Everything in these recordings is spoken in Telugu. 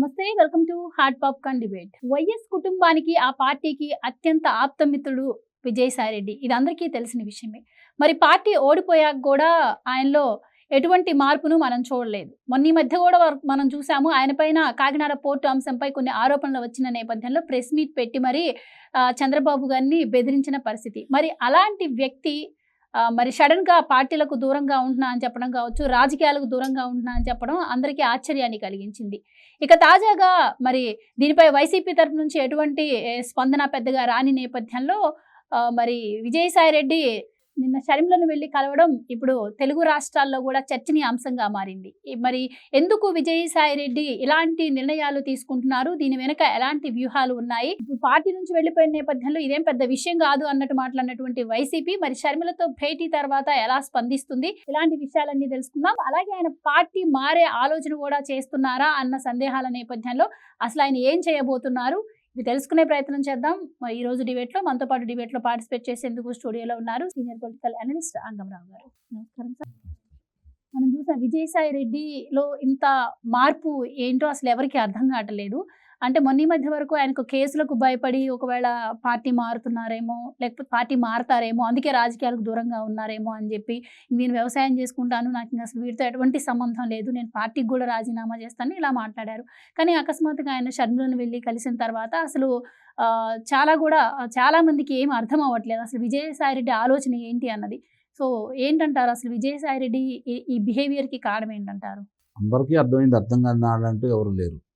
నమస్తే welcome to heart popcorn debate. YS కుటుంబానికి ఆ పార్టీకి అత్యంత ఆప్తమిత్రుడు విజయసాయి రెడ్డి. ఇది అందరికీ తెలిసిన విషయమే. మరి పార్టీ ఓడిపోయాక కూడా ఆయనలో ఎటువంటి మార్పును మనం చూడలేదు. మొన్న ఈ మధ్య కూడా మనం చూసాము ఆయన పైన కాకినాడ పోర్టు అంశంపై కొన్ని ఆరోపణలు వచ్చిన నేపథ్యంలో ప్రెస్ మీట్ పెట్టి మరి చంద్రబాబు గారిని బెదిరించిన పరిస్థితి. మరి అలాంటి వ్యక్తి మరి సడన్గా పార్టీలకు దూరంగా ఉంటున్నా అని చెప్పడం కావచ్చు రాజకీయాలకు దూరంగా ఉంటున్నా అని చెప్పడం అందరికీ ఆశ్చర్యాన్ని కలిగించింది. ఇక తాజాగా మరి దీనిపై వైసీపీ తరపు నుంచి ఎటువంటి స్పందన పెద్దగా రాని నేపథ్యంలో మరి విజయసాయి రెడ్డి నిన్న షర్మిలను వెళ్ళి కలవడం ఇప్పుడు తెలుగు రాష్ట్రాల్లో కూడా చర్చనీయాంశంగా మారింది. మరి ఎందుకు విజయసాయి రెడ్డి ఇలాంటి నిర్ణయాలు తీసుకుంటున్నారు? దీని వెనుక ఎలాంటి వ్యూహాలు ఉన్నాయి? పార్టీ నుంచి వెళ్ళిపోయిన నేపథ్యంలో ఇదేం పెద్ద విషయం కాదు అన్నట్టు మాట్లాడినటువంటి వైసీపీ మరి షర్మిలతో భేటీ తర్వాత ఎలా స్పందిస్తుంది? ఇలాంటి విషయాలన్నీ తెలుసుకుందాం. అలాగే ఆయన పార్టీ మారే ఆలోచన కూడా చేస్తున్నారా అన్న సందేహాల నేపథ్యంలో అసలు ఆయన ఏం చేయబోతున్నారు? ఇది తెలుసుకునే ప్రయత్నం చేద్దాం. ఈ రోజు డిబేట్లో మనతో పాటు డిబేట్లో పార్టిసిపేట్ చేసేందుకు స్టూడియోలో ఉన్నారు సీనియర్ పొలిటికల్ అనలిస్ట్ అంగమరావు గారు. నమస్కారం సార్. మనం చూసాం విజయసాయి రెడ్డిలో ఇంత మార్పు ఏంటో అసలు ఎవరికి అర్థం కావట్లేదు. అంటే మొన్న ఈ మధ్య వరకు ఆయనకు కేసులకు భయపడి ఒకవేళ పార్టీ మారుతున్నారేమో లేకపోతే పార్టీ మారతారేమో అందుకే రాజకీయాలకు దూరంగా ఉన్నారేమో అని చెప్పి నేను వ్యవసాయం చేసుకుంటాను నాకు ఇంకా అసలు వీటితో ఎటువంటి సంబంధం లేదు నేను పార్టీకి కూడా రాజీనామా చేస్తాను ఇలా మాట్లాడారు. కానీ అకస్మాత్తుగా ఆయన షర్మిలను వెళ్ళి కలిసిన తర్వాత అసలు చాలా కూడా చాలామందికి చాలా మందికి ఏం అర్థం అవ్వట్లేదు. అసలు విజయసాయి రెడ్డి ఆలోచన ఏంటి అన్నది. సో ఏంటంటారు? అసలు విజయసాయి రెడ్డి ఈ- బిహేవియర్కి కారణం ఏంటంటారు? అందరికీ అర్థమైంది అర్థం కాని ఎవరు లేరు.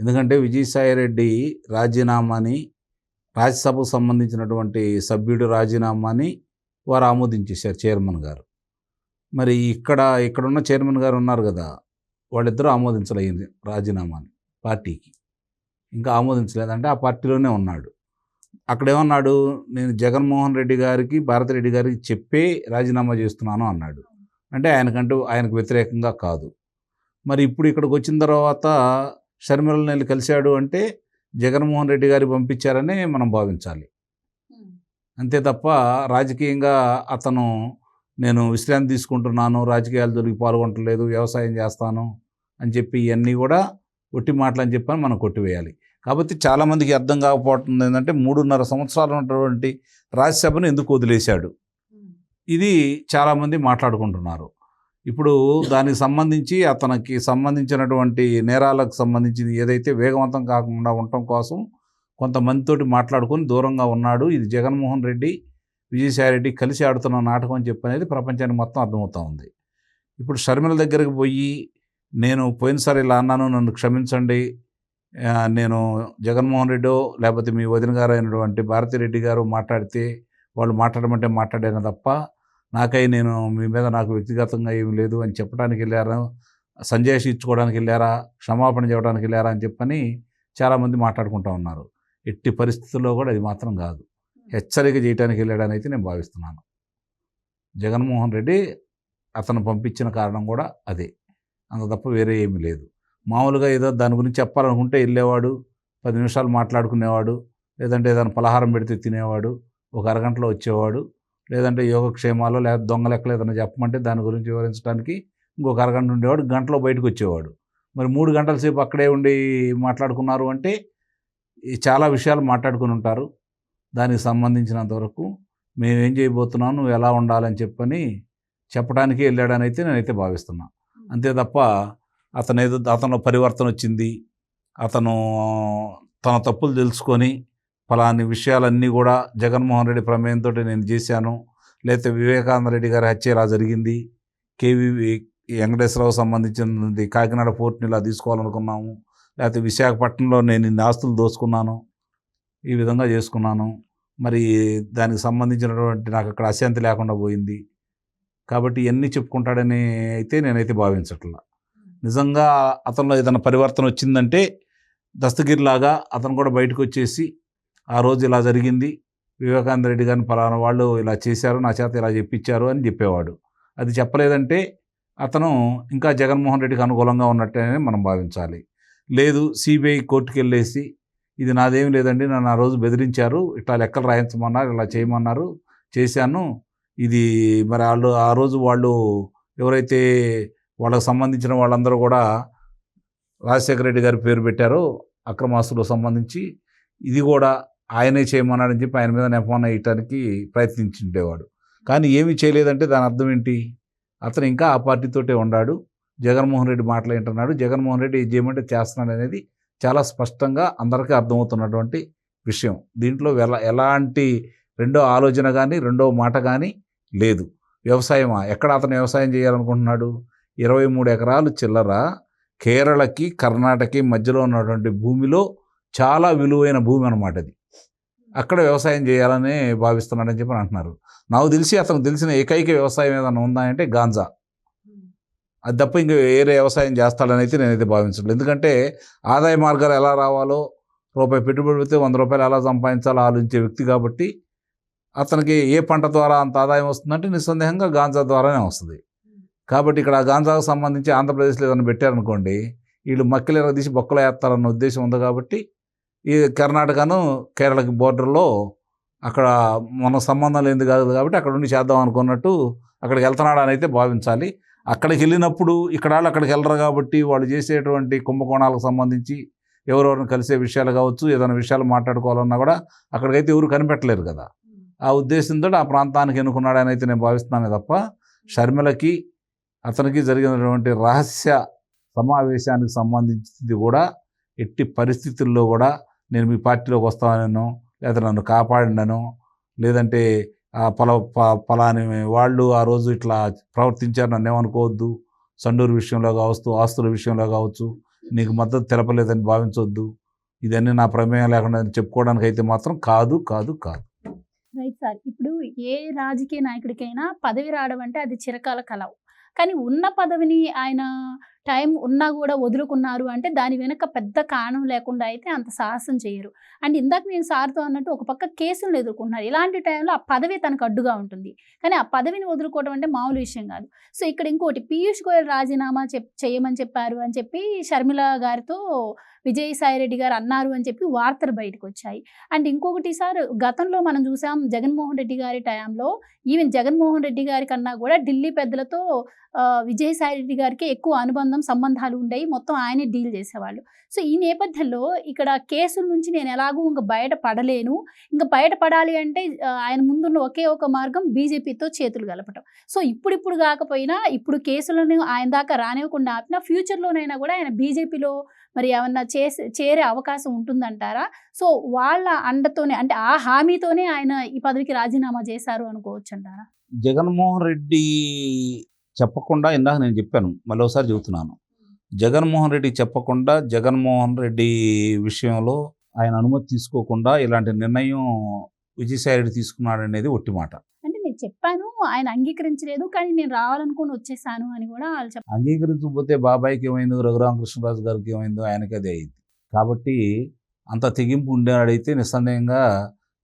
ఎందుకంటే విజయసాయి రెడ్డి రాజీనామాని రాజ్యసభకు సంబంధించినటువంటి సభ్యుడు రాజీనామాని వారు ఆమోదించేశారు చైర్మన్ గారు. మరి ఇక్కడ ఇక్కడున్న చైర్మన్ గారు ఉన్నారు కదా వాళ్ళిద్దరూ ఆమోదించలేదు రాజీనామాని పార్టీకి. ఇంకా ఆమోదించలేదంటే ఆ పార్టీలోనే ఉన్నాడు. అక్కడేమన్నాడు నేను జగన్మోహన్ రెడ్డి గారికి భారతిరెడ్డి గారికి చెప్పే రాజీనామా చేస్తున్నాను అన్నాడు. అంటే ఆయనకంటూ ఆయనకు వ్యతిరేకంగా కాదు. మరి ఇప్పుడు ఇక్కడికి వచ్చిన తర్వాత షర్మిలను వెళ్ళి కలిశాడు అంటే జగన్మోహన్ రెడ్డి గారి పంపించారని మనం భావించాలి. అంతే తప్ప రాజకీయంగా అతను నేను విశ్రాంతి తీసుకుంటున్నాను రాజకీయాలు దొరికి పాల్గొనట్లేదు వ్యవసాయం చేస్తాను అని చెప్పి ఇవన్నీ కూడా ఒట్టి మాటలు అని చెప్పని మనం కొట్టివేయాలి. కాబట్టి చాలామందికి అర్థం కాకపోవటం ఏంటంటే మూడున్నర సంవత్సరాలు ఉన్నటువంటి రాజ్యసభను ఎందుకు వదిలేశాడు? ఇది చాలామంది మాట్లాడుకుంటున్నారు. ఇప్పుడు దానికి సంబంధించి అతనికి సంబంధించినటువంటి నేరాలకు సంబంధించి ఏదైతే వేగవంతం కాకుండా ఉండటం కోసం కొంతమందితోటి మాట్లాడుకొని దూరంగా ఉన్నాడు. ఇది జగన్మోహన్ రెడ్డి విజయసాయి రెడ్డి కలిసి ఆడుతున్న నాటకం అని చెప్పి అనేది ప్రపంచానికి మొత్తం అర్థమవుతూ ఉంది. ఇప్పుడు షర్మిల దగ్గరికి పోయి నేను పోయినసారి ఇలా అన్నాను నన్ను క్షమించండి నేను జగన్మోహన్ రెడ్డో లేకపోతే మీ వదిన గారు అయినటువంటి భారతిరెడ్డి గారు మాట్లాడితే వాళ్ళు మాట్లాడమంటే మాట్లాడాను తప్ప నాకై నేను మీ మీద నాకు వ్యక్తిగతంగా ఏమి లేదు అని చెప్పడానికి వెళ్ళారా? సంజయ్ ఇచ్చుకోవడానికి వెళ్ళారా? క్షమాపణ చెప్పడానికి వెళ్ళారా? అని చెప్పని చాలామంది మాట్లాడుకుంటూ ఉన్నారు. ఎట్టి పరిస్థితుల్లో కూడా అది మాత్రం కాదు. హెచ్చరిక చేయడానికి వెళ్ళాడని అయితే నేను భావిస్తున్నాను. జగన్మోహన్ రెడ్డి అతను పంపించిన కారణం కూడా అదే. అంత తప్ప వేరే ఏమీ లేదు. మామూలుగా ఏదో దాని గురించి చెప్పాలనుకుంటే వెళ్ళేవాడు పది నిమిషాలు మాట్లాడుకునేవాడు లేదంటే ఏదైనా పలహారం పెడితే తినేవాడు ఒక అరగంటలో వచ్చేవాడు లేదంటే యోగక్షేమాలు లేదా దొంగ లెక్కలు ఏదైనా చెప్పమంటే దాని గురించి వివరించడానికి ఇంకొక అరగంట ఉండేవాడు గంటలో బయటకు వచ్చేవాడు. మరి మూడు గంటల సేపు అక్కడే ఉండి మాట్లాడుకున్నారు అంటే ఈ చాలా విషయాలు మాట్లాడుకుని ఉంటారు. దానికి సంబంధించినంత వరకు మేము ఏం చేయబోతున్నాం నువ్వు ఎలా ఉండాలని చెప్పని చెప్పడానికి వెళ్ళాడని అయితే నేనైతే భావిస్తున్నా. అంతే తప్ప అతను ఏదో అతను పరివర్తన వచ్చింది. అతను తన తప్పులు తెలుసుకొని ఫలాని విషయాలన్నీ కూడా జగన్మోహన్ రెడ్డి ప్రమేయంతో నేను చేశాను. లేకపోతే వివేకానంద రెడ్డి గారి హత్య ఇలా జరిగింది. కేవీవి వెంకటేశ్వరరావు సంబంధించినది కాకినాడ పోర్ట్ని ఇలా తీసుకోవాలనుకున్నాము. లేకపోతే విశాఖపట్నంలో నేను ఇన్ని ఆస్తులు దోసుకున్నాను. ఈ విధంగా చేసుకున్నాను. మరి దానికి సంబంధించినటువంటి నాకు అక్కడ అశాంతి లేకుండా పోయింది. కాబట్టి ఇవన్నీ చెప్పుకుంటాడని అయితే నేనైతే భావించట్లా. నిజంగా అతనిలో ఏదైనా పరివర్తన వచ్చిందంటే దస్తగిరిలాగా అతను కూడా బయటకు వచ్చేసి ఆ రోజు ఇలా జరిగింది. వివేకానంద రెడ్డి గారిని పలానా వాళ్ళు ఇలా చేశారు నా చేత ఇలా చెప్పించారు అని చెప్పేవాడు. అది చెప్పలేదంటే అతను ఇంకా జగన్మోహన్ రెడ్డికి అనుకూలంగా ఉన్నట్టే మనం భావించాలి. లేదు సిబిఐ కోర్టుకు వెళ్ళేసి ఇది నాదేం లేదండి నన్ను ఆ రోజు బెదిరించారు ఇట్లా లెక్కలు రాయించమన్నారు ఇలా చేయమన్నారు చేశాను. ఇది మరి వాళ్ళు ఆ రోజు వాళ్ళు ఎవరైతే వాళ్ళకు సంబంధించిన వాళ్ళందరూ కూడా రాజశేఖర రెడ్డి గారి పేరు పెట్టారో అక్రమాస్తులకు సంబంధించి ఇది కూడా ఆయనే చేయమన్నాడని చెప్పి ఆయన మీద నెపమాన వేయటానికి ప్రయత్నించుండేవాడు. కానీ ఏమీ చేయలేదంటే దాని అర్థం ఏంటి? అతను ఇంకా ఆ పార్టీతోటే ఉన్నాడు జగన్మోహన్ రెడ్డి మాటలు ఏంటన్నాడు? జగన్మోహన్ రెడ్డి ఏం చేయమంటే చేస్తున్నాడు అనేది చాలా స్పష్టంగా అందరికీ అర్థమవుతున్నటువంటి విషయం. దీంట్లో ఎలా ఎలాంటి రెండో ఆలోచన కానీ రెండో మాట కానీ లేదు. వ్యవసాయమా? ఎక్కడ అతను వ్యవసాయం చేయాలనుకుంటున్నాడు? ఇరవై మూడు ఎకరాలు చిల్లర కేరళకి కర్ణాటకకి మధ్యలో ఉన్నటువంటి భూమిలో చాలా విలువైన భూమి అనమాట అది. అక్కడ వ్యవసాయం చేయాలని భావిస్తున్నాడని చెప్పి అంటున్నారు. నాకు తెలిసి అతను తెలిసిన ఏకైక వ్యవసాయం ఏదైనా ఉందా అంటే గాంజా. అది తప్ప ఇంక వేరే వ్యవసాయం చేస్తాడని అయితే నేనైతే భావించలేదు ఎందుకంటే ఆదాయ మార్గాలు ఎలా రావాలో రూపాయి పెట్టుబడి పెడితే వంద రూపాయలు ఎలా సంపాదించాలో ఆలోచించే వ్యక్తి కాబట్టి అతనికి ఏ పంట ద్వారా అంత ఆదాయం వస్తుందంటే నిస్సందేహంగా గాంజా ద్వారానే వస్తుంది. కాబట్టి ఇక్కడ ఆ గాంజాకు సంబంధించి ఆంధ్రప్రదేశ్లో ఏదైనా పెట్టారనుకోండి వీళ్ళు మక్కిలేరకు తీసి బొక్కలు వేస్తారన్న ఉద్దేశం ఉంది కాబట్టి ఈ కర్ణాటకను కేరళకి బోర్డర్లో అక్కడ మన సంబంధం లేనిది కాదు కాబట్టి అక్కడ ఉండి చేద్దాం అనుకున్నట్టు అక్కడికి వెళ్తున్నాడు అని అయితే భావించాలి. అక్కడికి వెళ్ళినప్పుడు ఇక్కడ వాళ్ళు అక్కడికి వెళ్ళరు కాబట్టి వాళ్ళు చేసేటువంటి కుంభకోణాలకు సంబంధించి ఎవరెవరిని కలిసే విషయాలు కావచ్చు ఏదైనా విషయాలు మాట్లాడుకోవాలన్నా కూడా అక్కడికైతే ఎవరు కనిపెట్టలేరు కదా. ఆ ఉద్దేశంతో ఆ ప్రాంతానికి ఎన్నుకున్నాడని అయితే నేను భావిస్తున్నానే తప్ప షర్మిలకి అతనికి జరిగినటువంటి రహస్య సమావేశానికి సంబంధించింది కూడా ఎట్టి పరిస్థితుల్లో కూడా నేను మీ పార్టీలోకి వస్తానను లేదా నన్ను కాపాడినను లేదంటే ఆ పల ప- పలాని వాళ్ళు ఆ రోజు ఇట్లా ప్రవర్తించారు నన్ను ఏమనుకోవద్దు సండూరు విషయంలో కావచ్చు ఆస్తుల విషయంలో కావచ్చు నీకు మద్దతు తెలపలేదని భావించవద్దు ఇదన్నీ నా ప్రమేయం లేకుండా చెప్పుకోవడానికి అయితే మాత్రం కాదు కాదు కాదు. Right sir. ఇప్పుడు ఏ రాజకీయ నాయకుడికైనా పదవి రావడం అంటే అది చిరకాల కలవు. కానీ ఉన్న పదవిని ఆయన టైం ఉన్నా కూడా వదులుకున్నారు అంటే దాని వెనక పెద్ద కారణం లేకుండా అయితే అంత సాహసం చేయరు. అండ్ ఇందాక నేను సార్తో అన్నట్టు ఒక పక్క కేసులను ఎదుర్కొంటున్నారు. ఇలాంటి టైంలో ఆ పదవి తనకు అడ్డుగా ఉంటుంది. కానీ ఆ పదవిని వదులుకోవడం అంటే మామూలు విషయం కాదు. సో ఇక్కడ ఇంకోటి పీయూష్ గోయల్ రాజీనామా చెప్ చేయమని చెప్పారు అని చెప్పి షర్మిల గారితో విజయసాయి రెడ్డి గారు అన్నారు అని చెప్పి వార్తలు బయటకు వచ్చాయి అండ్ ఇంకొకటి సార్ గతంలో మనం చూసాం జగన్మోహన్ రెడ్డి గారి టైంలో ఈవెన్ జగన్మోహన్ రెడ్డి గారి కన్నా కూడా ఢిల్లీ పెద్దలతో విజయసాయి రెడ్డి గారికి ఎక్కువ అనుబంధం సంబంధాలు ఉండేవి. మొత్తం ఆయనే డీల్ చేసేవాళ్ళు. సో ఈ నేపథ్యంలో ఇక్కడ కేసుల నుంచి నేను ఎలాగూ ఇంకా బయట పడలేను. ఇంకా బయట పడాలి అంటే ఆయన ముందున్న ఒకే ఒక మార్గం బీజేపీతో చేతులు కలపటం. సో ఇప్పుడిప్పుడు కాకపోయినా ఇప్పుడు కేసులను ఆయన దాకా రానివ్వకుండా ఆపినా ఫ్యూచర్లోనైనా కూడా ఆయన బీజేపీలో మరి ఏమన్నా చేసే చేరే అవకాశం ఉంటుందంటారా? సో వాళ్ళ అండతోనే అంటే ఆ హామీతోనే ఆయన ఈ పదవికి రాజీనామా చేశారు అనుకోవచ్చు అంటారా జగన్మోహన్ రెడ్డి చెప్పకుండా ఇందాక నేను చెప్పాను మళ్ళీ ఒకసారి చెబుతున్నాను జగన్మోహన్ రెడ్డి చెప్పకుండా జగన్మోహన్ రెడ్డి విషయంలో ఆయన అనుమతి తీసుకోకుండా ఇలాంటి నిర్ణయం విజయసాయి రెడ్డి తీసుకున్నాడు అనేది ఒట్టి మాట. అంటే నేను చెప్పాను ఆయన అంగీకరించలేదు కానీ నేను రావాలనుకుని వచ్చేసాను అని కూడా వాళ్ళు చెప్పారు అంగీకరించకపోతే బాబాయ్కి ఏమైందో రఘురామకృష్ణరాజు గారికి ఏమైందో ఆయనకి అదే అయింది. కాబట్టి అంత తెగింపు ఉండేవాడైతే నిస్సందేహంగా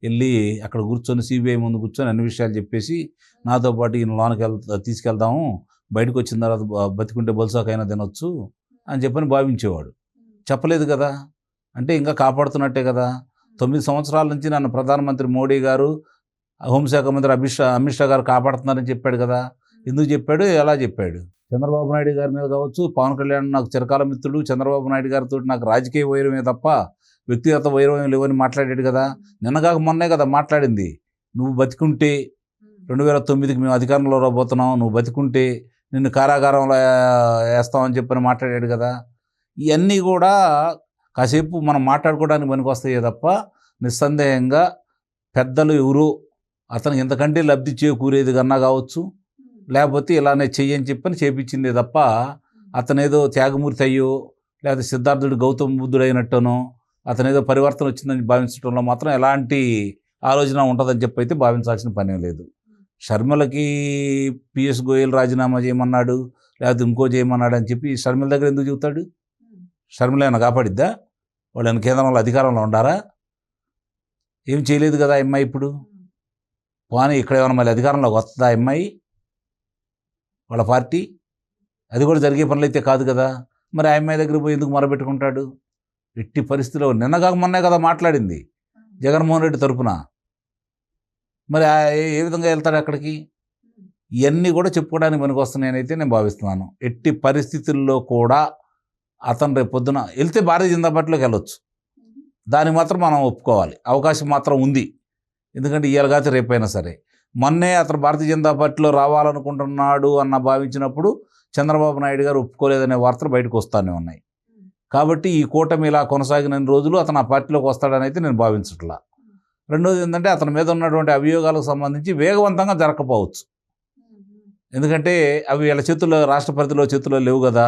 వెళ్ళి అక్కడ కూర్చొని సిబిఐ ముందు కూర్చొని అన్ని విషయాలు చెప్పేసి నాతో పాటు ఈయన లోనకి వెళ్తా తీసుకెళ్దాము బయటకు వచ్చిన తర్వాత బతికుంటే బొలసాకైనా తినొచ్చు అని చెప్పని భావించేవాడు. చెప్పలేదు కదా. అంటే ఇంకా కాపాడుతున్నట్టే కదా. తొమ్మిది సంవత్సరాల నుంచి నన్ను ప్రధానమంత్రి మోడీ గారు హోంశాఖ మంత్రి అమిత్ షా అమిత్ షా గారు కాపాడుతున్నారని చెప్పాడు కదా. ఎందుకు చెప్పాడు? ఎలా చెప్పాడు? చంద్రబాబు నాయుడు గారి మీద కావచ్చు పవన్ కళ్యాణ్ నాకు చిరకాల మిత్రుడు చంద్రబాబు నాయుడు గారితో నాకు రాజకీయ వైరమే తప్ప వ్యక్తిగత వైరం లేవని మాట్లాడాడు కదా. నిన్నగాక మొన్నే కదా మాట్లాడింది. నువ్వు బతికుంటే రెండు వేల తొమ్మిదికి మేము అధికారంలో రాబోతున్నాం. నువ్వు బతికుంటే నిన్ను కారాగారంలో వేస్తామని చెప్పని మాట్లాడాడు కదా. ఇవన్నీ కూడా కాసేపు మనం మాట్లాడుకోవడానికి పనికొస్తాయే తప్ప నిస్సందేహంగా పెద్దలు ఎవరు అతనికి ఇంతకంటే లబ్ధి చేకూరేది కన్నా కావచ్చు లేకపోతే ఇలానే చెయ్యని చెప్పని చేపించిందే తప్ప అతనేదో త్యాగమూర్తి అయ్యో లేకపోతే సిద్ధార్థుడు గౌతమ బుద్ధుడు అయినట్టునో అతనేదో పరివర్తన వచ్చిందని భావించడంలో మాత్రం ఎలాంటి ఆలోచన ఉంటుందని చెప్పి అయితే భావించాల్సిన పని లేదు. షర్మిలకి పిఎస్ గోయల్ రాజీనామా చేయమన్నాడు లేకపోతే ఇంకో చేయమన్నాడు అని చెప్పి షర్మిల దగ్గర ఎందుకు చెబుతాడు? షర్మిల ఏమైనా కాపాడిద్దా? వాళ్ళు ఏమైనా కేంద్రంలో అధికారంలో ఉండారా? ఏం చేయలేదు కదా ఆ అమ్మాయి ఇప్పుడు? పోనీ ఇక్కడ ఏమైనా మళ్ళీ అధికారంలోకి వస్తుందా ఆ అమ్మాయి? వాళ్ళ పార్టీ? అది కూడా జరిగే పనులు అయితే కాదు కదా. మరి ఆ అమ్మాయి దగ్గర పోయి ఎందుకు మొరబెట్టుకుంటాడు ఎట్టి పరిస్థితిలో నిన్నగాక మొన్నే కదా మాట్లాడింది జగన్మోహన్ రెడ్డి తరపున. మరి ఏ- విధంగా వెళ్తాడు అక్కడికి? ఇవన్నీ కూడా చెప్పుకోవడానికి పనికి నేను భావిస్తున్నాను. ఎట్టి పరిస్థితుల్లో కూడా అతను రేపు పొద్దున వెళ్తే భారతీయ జనతా పార్టీలోకి వెళ్ళొచ్చు. దాన్ని మాత్రం మనం ఒప్పుకోవాలి. అవకాశం మాత్రం ఉంది. ఎందుకంటే ఇవాళ కాదు రేపైనా సరే. మొన్నే అతను భారతీయ జనతా పార్టీలో రావాలనుకుంటున్నాడు అన్న భావించినప్పుడు చంద్రబాబు నాయుడు గారు ఒప్పుకోలేదనే వార్తలు బయటకు వస్తానే ఉన్నాయి. కాబట్టి ఈ కూటమి ఇలా కొనసాగిన రోజులు అతను ఆ పార్టీలోకి వస్తాడని అయితే నేను భావించట్లా. రెండోది ఏంటంటే అతని మీద ఉన్నటువంటి అభియోగాలకు సంబంధించి వేగవంతంగా జరగకపోవచ్చు. ఎందుకంటే అవి వీళ్ళ చేతుల్లో రాష్ట్ర పరిధిలో చేతుల్లో లేవు కదా.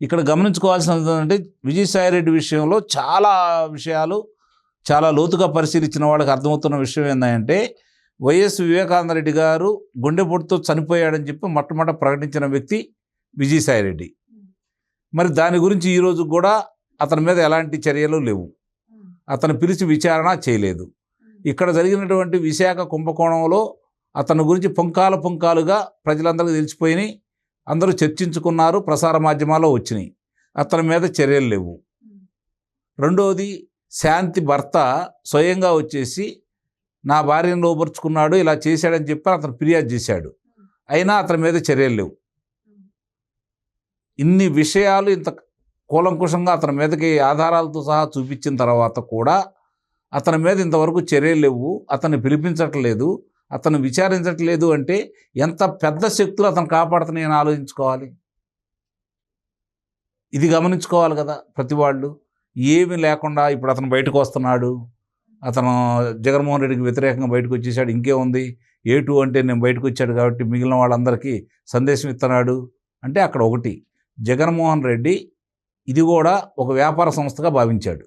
ఇక్కడ గమనించుకోవాల్సినది ఏంటంటే విజయసాయిరెడ్డి విషయంలో చాలా విషయాలు చాలా లోతుగా పరిశీలించిన వాళ్ళకి అర్థమవుతున్న విషయం ఏంటంటే వైఎస్ వివేకానందరెడ్డి గారు గుండెపోటుతో చనిపోయాడని చెప్పి మొట్టమొదట ప్రకటించిన వ్యక్తి విజయసాయిరెడ్డి. మరి దాని గురించి ఈరోజు కూడా అతని మీద ఎలాంటి చర్యలు లేవు. అతను పిలిచి విచారణ చేయలేదు. ఇక్కడ జరిగినటువంటి విశాఖ కుంభకోణంలో అతని గురించి పుంకాలు పుంకాలుగా ప్రజలందరికీ తెలిసిపోయినాయి. అందరూ చర్చించుకున్నారు ప్రసార మాధ్యమాల్లో వచ్చినాయి. అతని మీద చర్యలు లేవు. రెండవది శాంతి భర్త స్వయంగా వచ్చేసి నా భార్యను లోపరుచుకున్నాడు ఇలా చేశాడని చెప్పి అతను ఫిర్యాదు చేశాడు. అయినా అతని మీద చర్యలు లేవు. ఇన్ని విషయాలు ఇంత కూలంకుషంగా అతని మీదకి ఆధారాలతో సహా చూపించిన తర్వాత కూడా అతని మీద ఇంతవరకు చర్యలు లేవు. అతన్ని పిలిపించట్లేదు. అతను విచారించట్లేదు అంటే ఎంత పెద్ద శక్తులు అతను కాపాడుతున్నాయని ఆలోచించుకోవాలి. ఇది గమనించుకోవాలి కదా ప్రతి వాళ్ళు. ఏమీ లేకుండా ఇప్పుడు అతను బయటకు వస్తున్నాడు. అతను జగన్మోహన్ రెడ్డికి వ్యతిరేకంగా బయటకు వచ్చేసాడు. ఇంకేముంది ఏ టూ అంటే నేను బయటకు వచ్చాడు కాబట్టి మిగిలిన వాళ్ళందరికీ సందేశం ఇస్తున్నాడు. అంటే అక్కడ ఒకటి. జగన్మోహన్ రెడ్డి ఇది కూడా ఒక వ్యాపార సంస్థగా భావించాడు.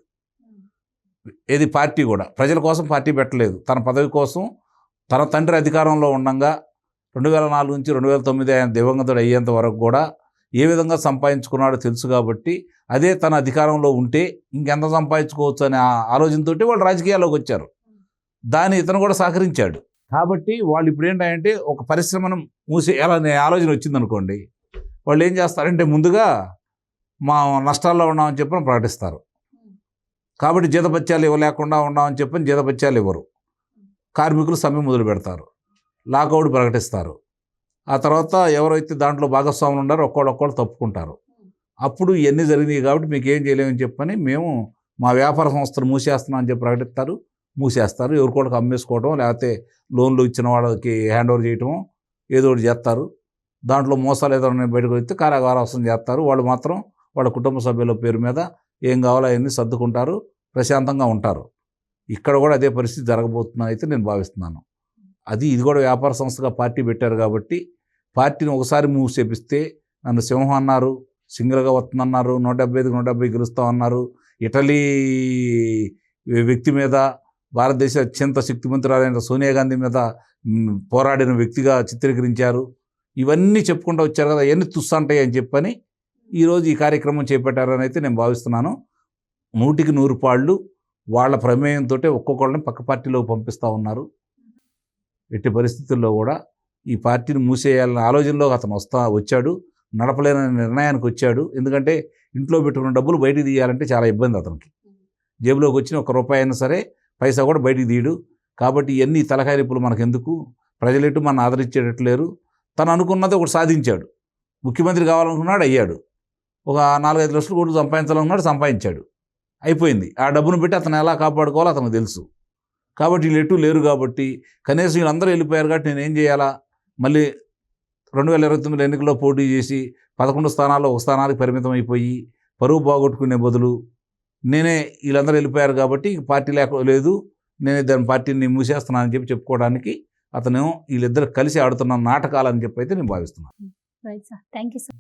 ఏది పార్టీ కూడా. ప్రజల కోసం పార్టీ పెట్టలేదు. తన పదవి కోసం తన తండ్రి అధికారంలో ఉండగా రెండు వేల నాలుగు నుంచి రెండు వేల తొమ్మిది ఆయన దివంగతుడు అయ్యేంత వరకు కూడా ఏ విధంగా సంపాదించుకున్నాడో తెలుసు కాబట్టి అదే తన అధికారంలో ఉంటే ఇంకెంత సంపాదించుకోవచ్చు అనే ఆ ఆలోచనతోటి వాళ్ళు రాజకీయాల్లోకి వచ్చారు. దాన్ని ఇతను కూడా సహకరించాడు. కాబట్టి వాళ్ళు ఇప్పుడు ఏంటంటే ఒక పరిశ్రమను మూసేయాలనే ఆలోచన వచ్చిందనుకోండి వాళ్ళు ఏం చేస్తారంటే ముందుగా మా నష్టాల్లో ఉన్నామని చెప్పని ప్రకటిస్తారు. కాబట్టి జీతపత్యాలు ఇవ్వలేకుండా ఉన్నామని చెప్పని జీతపత్యాలు ఇవ్వరు. కార్మికులు సమ్మె మొదలు పెడతారు. లాకౌట్ ప్రకటిస్తారు. ఆ తర్వాత ఎవరైతే దాంట్లో భాగస్వాములు ఉన్నారో ఒక్కోళ్ళొక్కళ్ళు తప్పుకుంటారు. అప్పుడు ఇవన్నీ జరిగినాయి కాబట్టి మీకు ఏం చేయలేమని చెప్పని మేము మా వ్యాపార సంస్థలు మూసేస్తున్నాం అని చెప్పి ప్రకటిస్తారు. మూసేస్తారు. ఎవరికోళ్ళకి అమ్మేసుకోవడం లేకపోతే లోన్లు ఇచ్చిన వాళ్ళకి హ్యాండ్ ఓవర్ చేయటం ఏదో ఒకటి చేస్తారు. దాంట్లో మోసాలు ఏదైనా బయటకు వస్తే కారాగారాసం చేస్తారు. వాళ్ళు మాత్రం వాళ్ళ కుటుంబ సభ్యుల పేరు మీద ఏం కావాలో అవన్నీ సర్దుకుంటారు ప్రశాంతంగా ఉంటారు. ఇక్కడ కూడా అదే పరిస్థితి జరగబోతుందని అయితే నేను భావిస్తున్నాను. అది ఇది కూడా వ్యాపార సంస్థగా పార్టీ పెట్టారు కాబట్టి పార్టీని ఒకసారి మూవ్ చేపిస్తే నన్ను సింహం అన్నారు సింగిల్గా వస్తుందన్నారు నూట డెబ్బై ఐదుకి నూట డెబ్బై గెలుస్తామన్నారు ఇటలీ వ్యక్తి మీద భారతదేశ అత్యంత శక్తిమంతురాలైన సోనియా గాంధీ మీద పోరాడిన వ్యక్తిగా చిత్రీకరించారు. ఇవన్నీ చెప్పుకుంటూ వచ్చారు కదా ఎన్ని తుస్సంటాయి అని చెప్పని ఈరోజు ఈ కార్యక్రమం చేపట్టారని అయితే నేను భావిస్తున్నాను. నూటికి నూరు పాళ్ళు వాళ్ళ ప్రమేయంతో ఒక్కొక్కళ్ళని పక్క పార్టీలోకి పంపిస్తూ ఉన్నారు. ఎట్టి పరిస్థితుల్లో కూడా ఈ పార్టీని మూసేయాలనే ఆలోచనలో అతను వస్తా వచ్చాడు. నడపలేని నిర్ణయానికి వచ్చాడు. ఎందుకంటే ఇంట్లో పెట్టుకున్న డబ్బులు బయటికి తీయాలంటే చాలా ఇబ్బంది అతనికి. జేబులోకి వచ్చిన ఒక రూపాయి అయినా సరే పైసా కూడా బయటికి తీయడు. కాబట్టి ఇవన్నీ తలకాయలిప్పులు మనకెందుకు? ప్రజలెటు మన ఆదరించేటట్లేరు తను అనుకున్నది ఒకటి సాధించాడు. ముఖ్యమంత్రి కావాలనుకున్నాడు అయ్యాడు. ఒక నాలుగైదు లక్షలు కోట్లు సంపాదించాలనుకున్నాడు సంపాదించాడు. అయిపోయింది. ఆ డబ్బును పెట్టి అతను ఎలా కాపాడుకోవాలో అతనికి తెలుసు. కాబట్టి వీళ్ళు ఎటు లేరు కాబట్టి కనీసం వీళ్ళందరూ వెళ్ళిపోయారు కాబట్టి నేను ఏం చేయాలా? మళ్ళీ రెండు వేల ఇరవై తొమ్మిది ఎన్నికల్లో పోటీ చేసి పదకొండు స్థానాల్లో ఒక స్థానానికి పరిమితం అయిపోయి పరువు బాగొట్టుకునే బదులు నేనే వీళ్ళందరూ వెళ్ళిపోయారు కాబట్టి పార్టీ లేక లేదు. నేనే దాని పార్టీని మూసేస్తున్నానని చెప్పి చెప్పుకోవడానికి అతను వీళ్ళిద్దరు కలిసి ఆడుతున్న నాటకాలని చెప్పి అయితే నేను భావిస్తున్నాను. Thank you sir